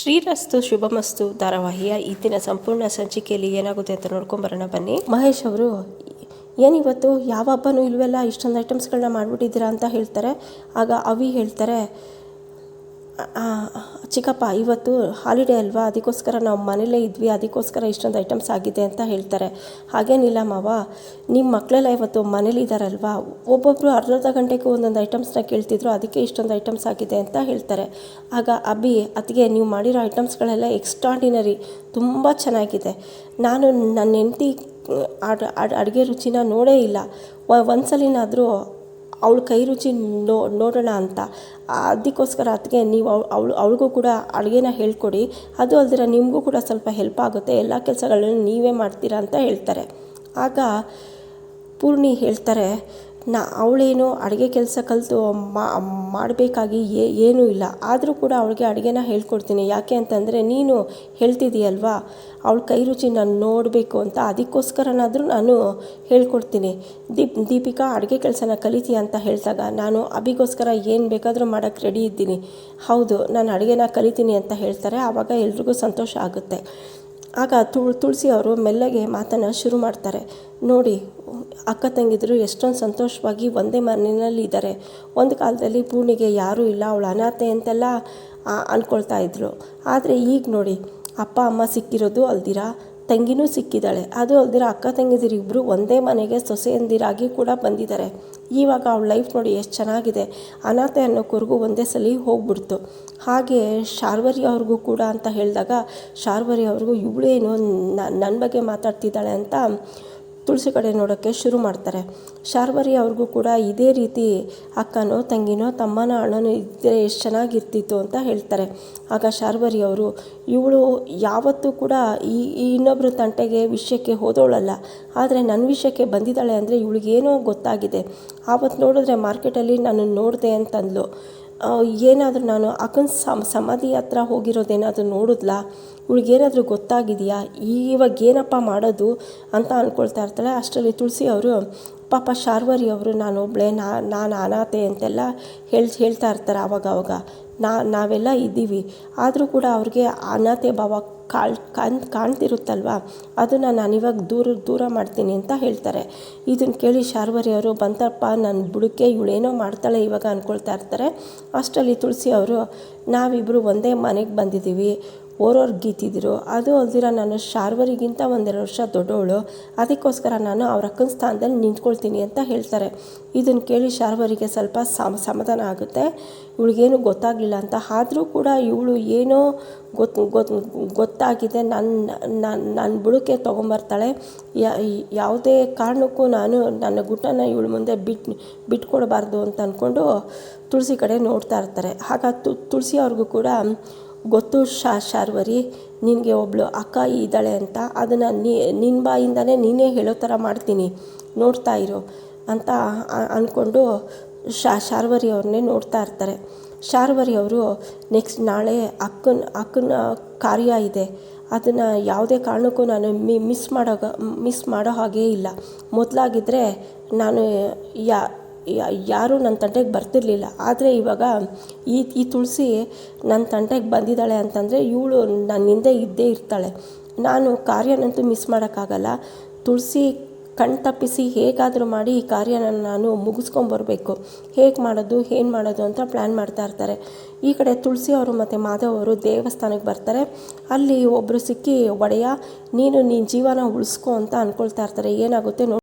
ಶ್ರೀರಸ್ತು ಶುಭಮಸ್ತು ಧಾರಾವಾಹಿಯ ದಿನ ಸಂಪೂರ್ಣ ಸಂಚಿಕೆಯಲ್ಲಿ ಏನಾಗುತ್ತೆ ಅಂತ ನೋಡ್ಕೊಂಬರೋಣ, ಬನ್ನಿ. ಮಹೇಶ್ ಅವರು ಏನಿವತ್ತು ಯಾವ ಹಬ್ಬನೂ ಇಲ್ವೆಲ್ಲ ಇಷ್ಟೊಂದು ಐಟಮ್ಸ್ಗಳನ್ನ ಮಾಡಿಬಿಟ್ಟಿದ್ದೀರಾ ಅಂತ ಹೇಳ್ತಾರೆ. ಆಗ ಅವಿ ಹೇಳ್ತಾರೆ ಚಿಕ್ಕಪ್ಪ, ಇವತ್ತು ಹಾಲಿಡೇ ಅಲ್ವಾ? ಅದಕ್ಕೋಸ್ಕರ ನಾವು ಮನೇಲೇ ಇದ್ವಿ. ಅದಕ್ಕೋಸ್ಕರ ಇಷ್ಟೊಂದು ಐಟಮ್ಸ್ ಆಗಿದೆ ಅಂತ ಹೇಳ್ತಾರೆ. ಹಾಗೇನಿಲ್ಲ ಮಾವ. ನಿಮ್ಮ ಮಕ್ಕಳೆಲ್ಲ ಇವತ್ತು ಮನೇಲಿದ್ದಾರಲ್ವಾ ಒಬ್ಬೊಬ್ಬರು ಅರ್ಧ ಗಂಟೆಗೆ ಒಂದೊಂದು ಐಟಮ್ಸ್ನ ಕೇಳ್ತಿದ್ರು. ಅದಕ್ಕೆ ಇಷ್ಟೊಂದು ಐಟಮ್ಸ್ ಆಗಿದೆ ಅಂತ ಹೇಳ್ತಾರೆ. ಆಗ ಅಬಿ ಅದಕ್ಕೆ ನೀವು ಮಾಡಿರೋ ಐಟಮ್ಸ್ಗಳೆಲ್ಲ ಎಕ್ಸ್ಟ್ರಾಡಿನರಿ ತುಂಬ ಚೆನ್ನಾಗಿದೆ. ನಾನು ನನ್ನ ಹೆಂಡತಿ ಅಡ್ ಅಡ್, ಅಡುಗೆ ರುಚಿನ ನೋಡೇ ಇಲ್ಲ. ಒಂದ್ಸಲಿನಾದರೂ ಅವಳ ಕೈ ರುಚಿ ನೋ, ನೋಡೋಣ ಅಂತ. ಅದಕ್ಕೋಸ್ಕರ ಅದಕ್ಕೆ ನೀವು ಅವಳು ಅವಳು, ಅವಳಿಗೂ ಕೂಡ ಅಡುಗೆನ ಹೇಳ್ಕೊಡಿ. ಅದು ಅಲ್ದಿರ ನಿಮಗೂ ಕೂಡ ಸ್ವಲ್ಪ ಹೆಲ್ಪ್ ಆಗುತ್ತೆ. ಎಲ್ಲ ಕೆಲಸಗಳನ್ನು ನೀವೇ ಮಾಡ್ತೀರಾ ಅಂತ ಹೇಳ್ತಾರೆ. ಆಗ ಪೂರ್ಣಿ ಹೇಳ್ತಾರೆ ನಾ ಅವಳೇನು ಅಡುಗೆ ಕೆಲಸ ಕಲಿತು ಮಾಡಬೇಕಾಗಿ ಏನೂ ಇಲ್ಲ. ಆದರೂ ಕೂಡ ಅವಳಿಗೆ ಅಡುಗೆನ ಹೇಳ್ಕೊಡ್ತೀನಿ. ಯಾಕೆ ಅಂತಂದರೆ ನೀನು ಹೇಳ್ತಿದ್ದೀಯಲ್ವಾ? ಅವಳ ಕೈ ರುಚಿ ನಾನು ನೋಡಬೇಕು ಅಂತ ಅದಕ್ಕೋಸ್ಕರನಾದರೂ ನಾನು ಹೇಳ್ಕೊಡ್ತೀನಿ. ದೀಪ್, ದೀಪಿಕಾ, ಅಡುಗೆ ಕೆಲಸನ ಕಲಿತೀಯ ಅಂತ ಹೇಳಿದಾಗ ನಾನು ಅಭಿಗೋಸ್ಕರ ಏನು ಬೇಕಾದರೂ ಮಾಡೋಕ್ಕೆ ರೆಡಿ ಇದ್ದೀನಿ. ಹೌದು, ನಾನು ಅಡುಗೆನ ಕಲಿತೀನಿ ಅಂತ ಹೇಳ್ತಾರೆ. ಆವಾಗ ಎಲ್ರಿಗೂ ಸಂತೋಷ ಆಗುತ್ತೆ. ಆಗ ತುಳ್ ತುಳಸಿ ಅವರು ಮೆಲ್ಲಗೆ ಮಾತನ್ನು ಶುರು ಮಾಡ್ತಾರೆ. ನೋಡಿ, ಅಕ್ಕ ತಂಗಿದ್ರು ಎಷ್ಟೊಂದು ಸಂತೋಷವಾಗಿ ಒಂದೇ ಮನೆಯಲ್ಲಿ ಇದ್ದಾರೆ. ಒಂದು ಕಾಲದಲ್ಲಿ ಪೂರ್ಣಿಗೆ ಯಾರೂ ಇಲ್ಲ, ಅವಳು ಅನಾಥೆ ಅಂತೆಲ್ಲ ಅಂದ್ಕೊಳ್ತಾ ಇದ್ರು. ಆದರೆ ಈಗ ನೋಡಿ, ಅಪ್ಪ, ಅಮ್ಮ ಸಿಕ್ಕಿರೋದು ಅಲ್ದಿರ? ತಂಗಿನೂ ಸಿಕ್ಕಿದ್ದಾಳೆ. ಅದು ಅಲ್ದಿರ ಅಕ್ಕ ತಂಗಿದಿರು ಇಬ್ಬರು ಒಂದೇ ಮನೆಗೆ ಸೊಸೆಯಂದಿರಾಗಿ ಕೂಡ ಬಂದಿದ್ದಾರೆ. ಇವಾಗ ಅವಳ ಲೈಫ್ ನೋಡಿ ಎಷ್ಟು ಚೆನ್ನಾಗಿದೆ. ಅನಾಥೆ ಕುರಿಗೂ ಒಂದೇ ಸಲ ಹೋಗ್ಬಿಡ್ತು. ಹಾಗೆ ಶಾರ್ವರಿ ಅವ್ರಿಗೂ ಕೂಡ ಅಂತ ಹೇಳಿದಾಗ, ಶಾರ್ವರಿ ಅವ್ರಿಗೂ ಇವಳೇನು ನನ್ನ ಬಗ್ಗೆ ಮಾತಾಡ್ತಿದ್ದಾಳೆ ಅಂತ ತುಳಸಿ ಕಡೆ ನೋಡೋಕ್ಕೆ ಶುರು ಮಾಡ್ತಾರೆ. ಶಾರ್ವರಿ ಅವ್ರಿಗೂ ಕೂಡ ಇದೇ ರೀತಿ ಅಕ್ಕನೋ, ತಂಗಿನೋ, ತಮ್ಮನ, ಅಣ್ಣನೋ ಇದ್ದರೆ ಎಷ್ಟು ಚೆನ್ನಾಗಿರ್ತಿತ್ತು ಅಂತ ಹೇಳ್ತಾರೆ. ಆಗ ಶಾರ್ವರಿ ಅವರು, ಇವಳು ಯಾವತ್ತೂ ಕೂಡ ಈ ಇನ್ನೊಬ್ಬರ ತಂಟೆಗೆ ವಿಷಯಕ್ಕೆ ಹೋದವಳಲ್ಲ. ಆದರೆ ನನ್ನ ವಿಷಯಕ್ಕೆ ಬಂದಿದ್ದಾಳೆ ಅಂದರೆ ಇವಳಿಗೇನೋ ಗೊತ್ತಾಗಿದೆ. ಆವತ್ತು ನೋಡಿದ್ರೆ ಮಾರ್ಕೆಟಲ್ಲಿ ನಾನು ನೋಡಿದೆ ಅಂತಂದ್ಲು. ಏನಾದರೂ ನಾನು ಅಕ್ಕನ ಸಮ, ಸಮಾಧಿ ಹತ್ರ ಹೋಗಿರೋದೇನಾದರೂ ನೋಡಿದ್ಲಾ? ಇವಳಿಗೇನಾದರೂ ಗೊತ್ತಾಗಿದೆಯಾ? ಇವಾಗ ಏನಪ್ಪ ಮಾಡೋದು ಅಂತ ಅಂದ್ಕೊಳ್ತಾ ಇರ್ತಾಳೆ. ಅಷ್ಟರಲ್ಲಿ ತುಳಸಿ ಅವರು ಪಾಪ ಶಾರ್ವರಿ ಅವರು ನಾನು ಒಬ್ಬಳೇ ನಾ, ನಾನು ಅನಾಥೆ ಅಂತೆಲ್ಲ ಹೇಳಿ ಹೇಳ್ತಾ ಇರ್ತಾರೆ ಆವಾಗ ಅವಾಗ ನಾ, ನಾವೆಲ್ಲ ಇದ್ದೀವಿ. ಆದರೂ ಕೂಡ ಅವ್ರಿಗೆ ಅನಾಥೆ ಭಾವ ಕಾಳ್, ಕಾಣ್, ಕಾಣ್ತಿರುತ್ತಲ್ವ? ಅದನ್ನು ನಾನು ಇವಾಗ ದೂರ ದೂರ ಮಾಡ್ತೀನಿ ಅಂತ ಹೇಳ್ತಾರೆ. ಇದನ್ನು ಕೇಳಿ ಶಾರ್ವರಿ ಅವರು, ಬಂತಪ್ಪ ನನ್ನ ಬುಡಕ್ಕೆ ಇವಳೇನೋ ಮಾಡ್ತಾಳೆ ಇವಾಗ ಅಂದ್ಕೊಳ್ತಾ ಇರ್ತಾರೆ. ಅಷ್ಟರಲ್ಲಿ ತುಳಸಿ ಅವರು ನಾವಿಬ್ಬರು ಒಂದೇ ಮನೆಗೆ ಬಂದಿದ್ದೀವಿ. ಓರೋರು ಗೀತಿದ್ರು ಅದು ಅಲ್ದಿರ ನಾನು ಶಾರ್ವರಿಗಿಂತ ಒಂದೆರಡು ವರ್ಷ ದೊಡ್ಡವಳು, ಅದಕ್ಕೋಸ್ಕರ ನಾನು ಅವ್ರ ಅಕ್ಕನ ಸ್ಥಾನದಲ್ಲಿ ನಿಂತ್ಕೊಳ್ತೀನಿ ಅಂತ ಹೇಳ್ತಾರೆ. ಇದನ್ನು ಕೇಳಿ ಶಾರ್ವರಿಗೆ ಸ್ವಲ್ಪ ಸಮ, ಸಮಾಧಾನ ಆಗುತ್ತೆ. ಇವಳಿಗೇನು ಗೊತ್ತಾಗಲಿಲ್ಲ ಅಂತ, ಆದರೂ ಕೂಡ ಇವಳು ಏನೋ ಗೊತ್ತು ಗೊತ್ತು ಗೊತ್ತಾಗಿದೆ ನನ್ನ ನನ್ನ ನನ್ನ ಬುಡಕ್ಕೆ ತೊಗೊಂಬರ್ತಾಳೆ. ಯಾವುದೇ ಕಾರಣಕ್ಕೂ ನಾನು ನನ್ನ ಗುಟ್ಟನ ಇವಳ ಮುಂದೆ ಬಿಟ್ಟು ಬಿಟ್ಕೊಡಬಾರ್ದು ಅಂತ ಅಂದ್ಕೊಂಡು ತುಳಸಿ ಕಡೆ ನೋಡ್ತಾ ಇರ್ತಾರೆ. ಹಾಗಾಗಿ ತುಳಸಿ ಅವ್ರಿಗೂ ಕೂಡ ಗೊತ್ತು ಶಾ ಶಾರ್ವರಿ, ನಿನಗೆ ಒಬ್ಬಳು ಅಕ್ಕ ಇದ್ದಾಳೆ ಅಂತ ಅದನ್ನು ನಿನ್ನ ಬಾಯಿಂದನೇ ನೀನೇ ಹೇಳೋ ಥರ ಮಾಡ್ತೀನಿ, ನೋಡ್ತಾ ಇರು ಅಂತ ಅಂದ್ಕೊಂಡು ಶಾ ಶಾರ್ವರಿ ಅವ್ರನ್ನೇ ನೋಡ್ತಾ ಇರ್ತಾರೆ. ಶಾರ್ವರಿ ಅವರು ನೆಕ್ಸ್ಟ್ ನಾಳೆ ಅಕ್ಕನ ಅಕ್ಕನ ಕಾರ್ಯ ಇದೆ. ಅದನ್ನು ಯಾವುದೇ ಕಾರಣಕ್ಕೂ ನಾನು ಮಿ, ಮಿಸ್ ಮಾಡೋ ಮಿಸ್ ಮಾಡೋ ಹಾಗೇ ಇಲ್ಲ. ಮೊದಲಾಗಿದ್ದರೆ ನಾನು ಯಾ ಯಾರೂ ನನ್ನ ತಂಟೆಗೆ ಬರ್ತಿರಲಿಲ್ಲ. ಆದರೆ ಇವಾಗ ಈ ಈ ತುಳಸಿ ನನ್ನ ತಂಟೆಗೆ ಬಂದಿದ್ದಾಳೆ ಅಂತಂದರೆ ಇವಳು ನನ್ನ ಹಿಂದೆ ಇದ್ದೇ ಇರ್ತಾಳೆ. ನಾನು ಕಾರ್ಯನಂತೂ ಮಿಸ್ ಮಾಡೋಕ್ಕಾಗಲ್ಲ. ತುಳಸಿ ಕಣ್ ತಪ್ಪಿಸಿ ಹೇಗಾದರೂ ಮಾಡಿ ಈ ಕಾರ್ಯನ ನಾನು ಮುಗಿಸ್ಕೊಂಬರ್ಬೇಕು. ಹೇಗೆ ಮಾಡೋದು, ಏನು ಮಾಡೋದು ಅಂತ ಪ್ಲ್ಯಾನ್ ಮಾಡ್ತಾ ಇರ್ತಾರೆ. ಈ ಕಡೆ ತುಳಸಿ ಅವರು ಮತ್ತು ಮಾಧವ್ ಅವರು ದೇವಸ್ಥಾನಕ್ಕೆ ಬರ್ತಾರೆ. ಅಲ್ಲಿ ಒಬ್ಬರು ಸಿಕ್ಕಿ, ಒಡೆಯ, ನೀನು ನಿನ್ನ ಜೀವನ ಉಳಿಸ್ಕೊ ಅಂತ ಅಂದ್ಕೊಳ್ತಾ ಇರ್ತಾರೆ. ಏನಾಗುತ್ತೆ ನೋಡಿ